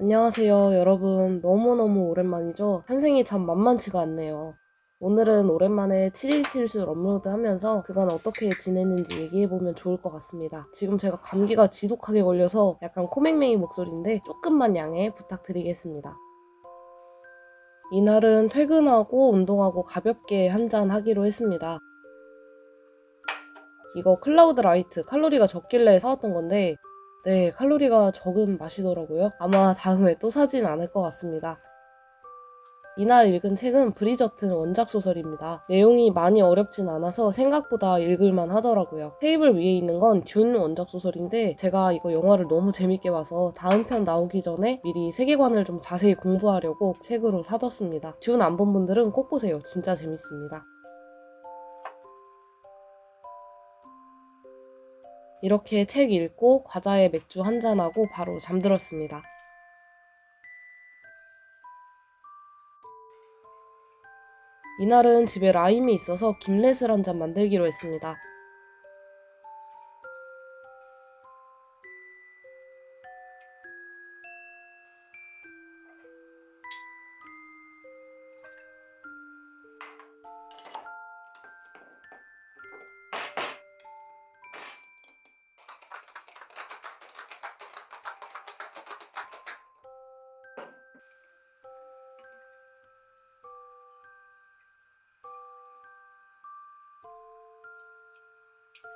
안녕하세요, 여러분. 너무너무 오랜만이죠? 현생이 참 만만치가 않네요. 오늘은 오랜만에 717술 업로드 하면서 그간 어떻게 지냈는지 얘기해보면 좋을 것 같습니다. 지금 제가 감기가 지독하게 걸려서 약간 코맹맹이 목소리인데 조금만 양해 부탁드리겠습니다. 이날은 퇴근하고 운동하고 가볍게 한잔 하기로 했습니다. 이거 클라우드 라이트 칼로리가 적길래 사왔던 건데 네, 칼로리가 적은 맛이더라고요. 아마 다음에 또 사진 않을 것 같습니다. 이날 읽은 책은 브리저튼 원작 소설입니다. 내용이 많이 어렵진 않아서 생각보다 읽을만 하더라고요. 테이블 위에 있는 건 듄 원작 소설인데 제가 이거 영화를 너무 재밌게 봐서 다음 편 나오기 전에 미리 세계관을 좀 자세히 공부하려고 책으로 사뒀습니다. 듄 안 본 분들은 꼭 보세요. 진짜 재밌습니다. 이렇게 책 읽고 과자에 맥주 한잔하고 바로 잠들었습니다. 이날은 집에 라임이 있어서 김렛을 한 잔 만들기로 했습니다.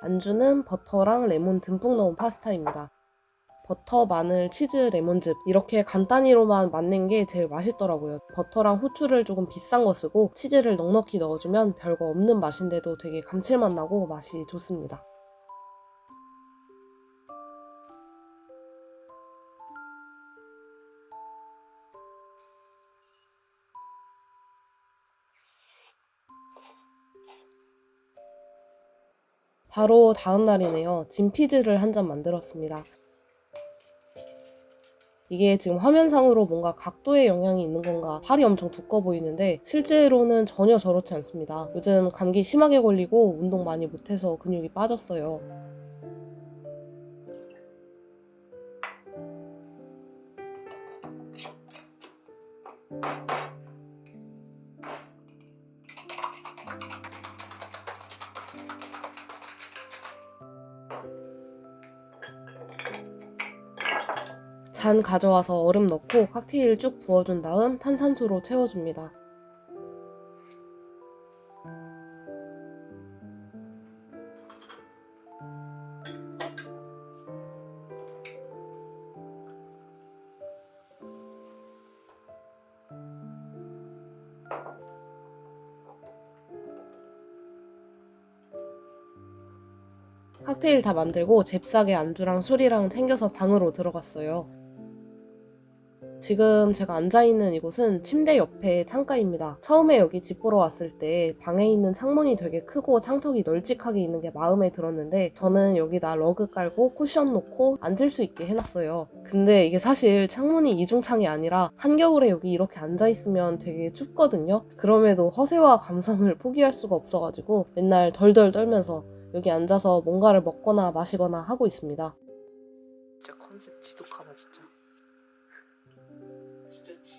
안주는 버터랑 레몬 듬뿍 넣은 파스타입니다. 버터, 마늘, 치즈, 레몬즙 이렇게 간단히로만 만든 게 제일 맛있더라고요. 버터랑 후추를 조금 비싼 거 쓰고 치즈를 넉넉히 넣어주면 별거 없는 맛인데도 되게 감칠맛 나고 맛이 좋습니다. 바로 다음 날이네요. 진피즈를 한 잔 만들었습니다. 이게 지금 화면상으로 뭔가 각도에 영향이 있는 건가 팔이 엄청 두꺼워 보이는데 실제로는 전혀 저렇지 않습니다. 요즘 감기 심하게 걸리고 운동 많이 못해서 근육이 빠졌어요. 잔 가져와서 얼음 넣고 칵테일 쭉 부어준 다음 탄산수로 채워줍니다. 칵테일 다 만들고 잽싸게 안주랑 술이랑 챙겨서 방으로 들어갔어요. 지금 제가 앉아있는 이곳은 침대 옆에 창가입니다. 처음에 여기 집 보러 왔을 때 방에 있는 창문이 되게 크고 창턱이 널찍하게 있는 게 마음에 들었는데 저는 여기다 러그 깔고 쿠션 놓고 앉을 수 있게 해놨어요. 근데 이게 사실 창문이 이중창이 아니라 한겨울에 여기 이렇게 앉아있으면 되게 춥거든요. 그럼에도 허세와 감성을 포기할 수가 없어가지고 맨날 덜덜 떨면서 여기 앉아서 뭔가를 먹거나 마시거나 하고 있습니다.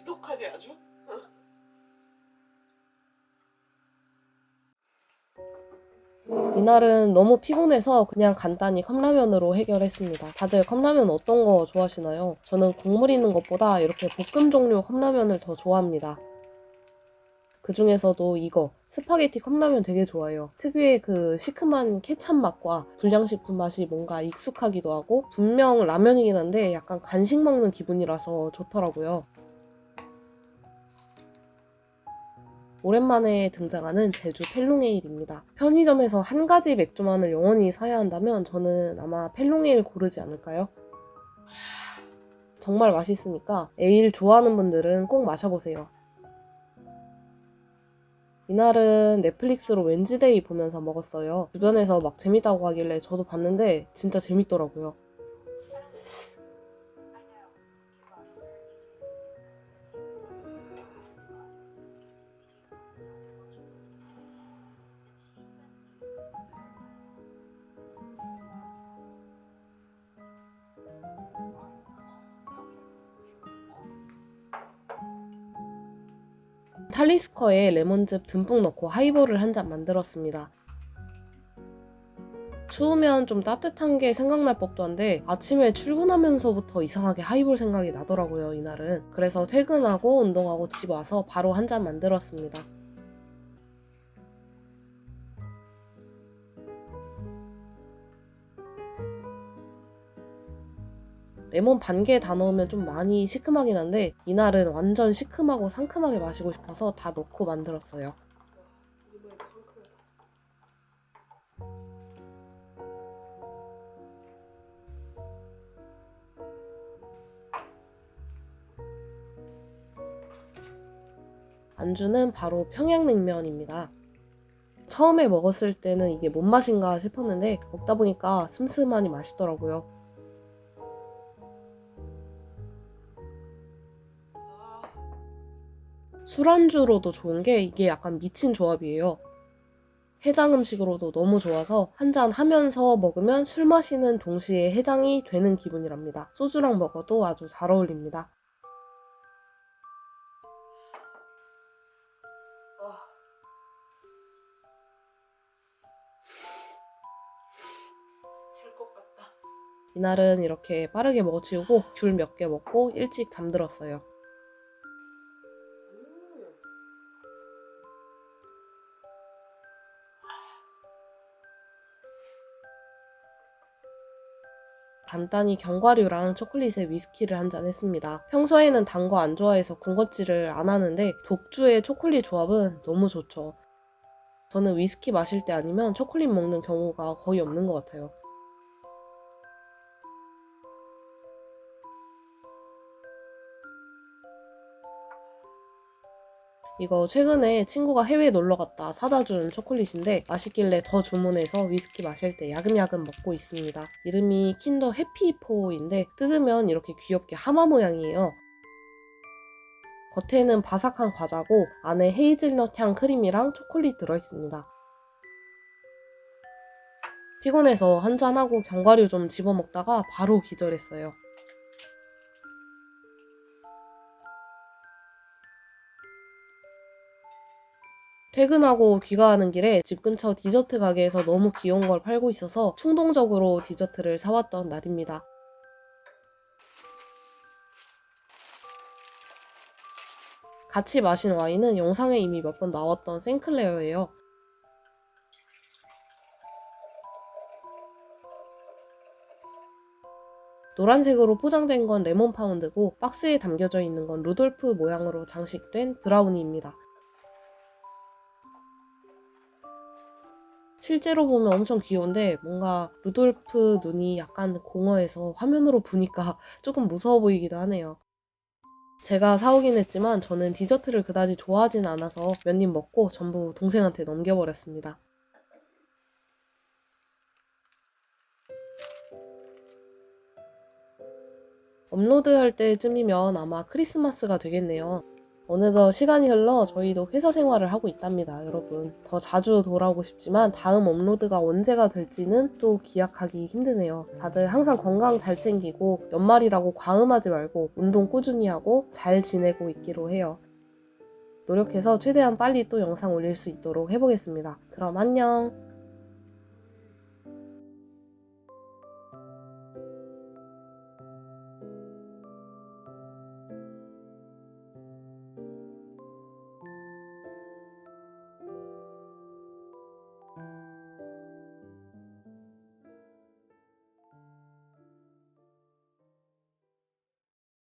지독하지 아주? 이날은 너무 피곤해서 그냥 간단히 컵라면으로 해결했습니다. 다들 컵라면 어떤 거 좋아하시나요? 저는 국물 있는 것보다 이렇게 볶음 종류 컵라면을 더 좋아합니다. 그 중에서도 이거 스파게티 컵라면 되게 좋아해요. 특유의 그 시큼한 케찹 맛과 불량식품 맛이 뭔가 익숙하기도 하고 분명 라면이긴 한데 약간 간식 먹는 기분이라서 좋더라고요. 오랜만에 등장하는 제주 펠롱에일입니다. 편의점에서 한 가지 맥주만을 영원히 사야 한다면 저는 아마 펠롱에일 고르지 않을까요? 정말 맛있으니까 에일 좋아하는 분들은 꼭 마셔보세요. 이날은 넷플릭스로 웬즈데이 보면서 먹었어요. 주변에서 막 재밌다고 하길래 저도 봤는데 진짜 재밌더라고요. 탈리스커에 레몬즙 듬뿍 넣고 하이볼을 한 잔 만들었습니다. 추우면 좀 따뜻한 게 생각날 법도 한데 아침에 출근하면서부터 이상하게 하이볼 생각이 나더라고요 이날은 그래서 퇴근하고 운동하고 집 와서 바로 한 잔 만들었습니다 레몬 반 개 다 넣으면 좀 많이 시큼하긴 한데 이날은 완전 시큼하고 상큼하게 마시고 싶어서 다 넣고 만들었어요 안주는 바로 평양냉면입니다. 처음에 먹었을 때는 이게 뭔 맛인가 싶었는데 먹다 보니까 슴슴하니 맛있더라고요. 술안주로도 좋은 게 이게 약간 미친 조합이에요. 해장 음식으로도 너무 좋아서 한 잔 하면서 먹으면 술 마시는 동시에 해장이 되는 기분이랍니다. 소주랑 먹어도 아주 잘 어울립니다. 이날은 이렇게 빠르게 먹어치우고 귤 몇 개 먹고 일찍 잠들었어요. 간단히 견과류랑 초콜릿에 위스키를 한 잔 했습니다. 평소에는 단 거 안 좋아해서 군것질을 안 하는데 독주의 초콜릿 조합은 너무 좋죠. 저는 위스키 마실 때 아니면 초콜릿 먹는 경우가 거의 없는 것 같아요. 이거 최근에 친구가 해외 놀러 갔다 사다 준 초콜릿인데 맛있길래 더 주문해서 위스키 마실 때 야금야금 먹고 있습니다. 이름이 킨더 해피포인데 뜯으면 이렇게 귀엽게 하마 모양이에요. 겉에는 바삭한 과자고 안에 헤이즐넛 향 크림이랑 초콜릿 들어있습니다. 피곤해서 한잔하고 견과류 좀 집어먹다가 바로 기절했어요. 퇴근하고 귀가하는 길에 집 근처 디저트 가게에서 너무 귀여운 걸 팔고 있어서 충동적으로 디저트를 사왔던 날입니다. 같이 마신 와인은 영상에 이미 몇 번 나왔던 생클레어예요. 노란색으로 포장된 건 레몬 파운드고 박스에 담겨져 있는 건 루돌프 모양으로 장식된 브라우니입니다. 실제로 보면 엄청 귀여운데 뭔가 루돌프 눈이 약간 공허해서 화면으로 보니까 조금 무서워 보이기도 하네요. 제가 사오긴 했지만 저는 디저트를 그다지 좋아하진 않아서 몇 입 먹고 전부 동생한테 넘겨버렸습니다. 업로드할 때쯤이면 아마 크리스마스가 되겠네요. 어느덧 시간이 흘러 저희도 회사 생활을 하고 있답니다, 여러분. 더 자주 돌아오고 싶지만 다음 업로드가 언제가 될지는 또 기약하기 힘드네요. 다들 항상 건강 잘 챙기고 연말이라고 과음하지 말고 운동 꾸준히 하고 잘 지내고 있기로 해요. 노력해서 최대한 빨리 또 영상 올릴 수 있도록 해보겠습니다. 그럼 안녕!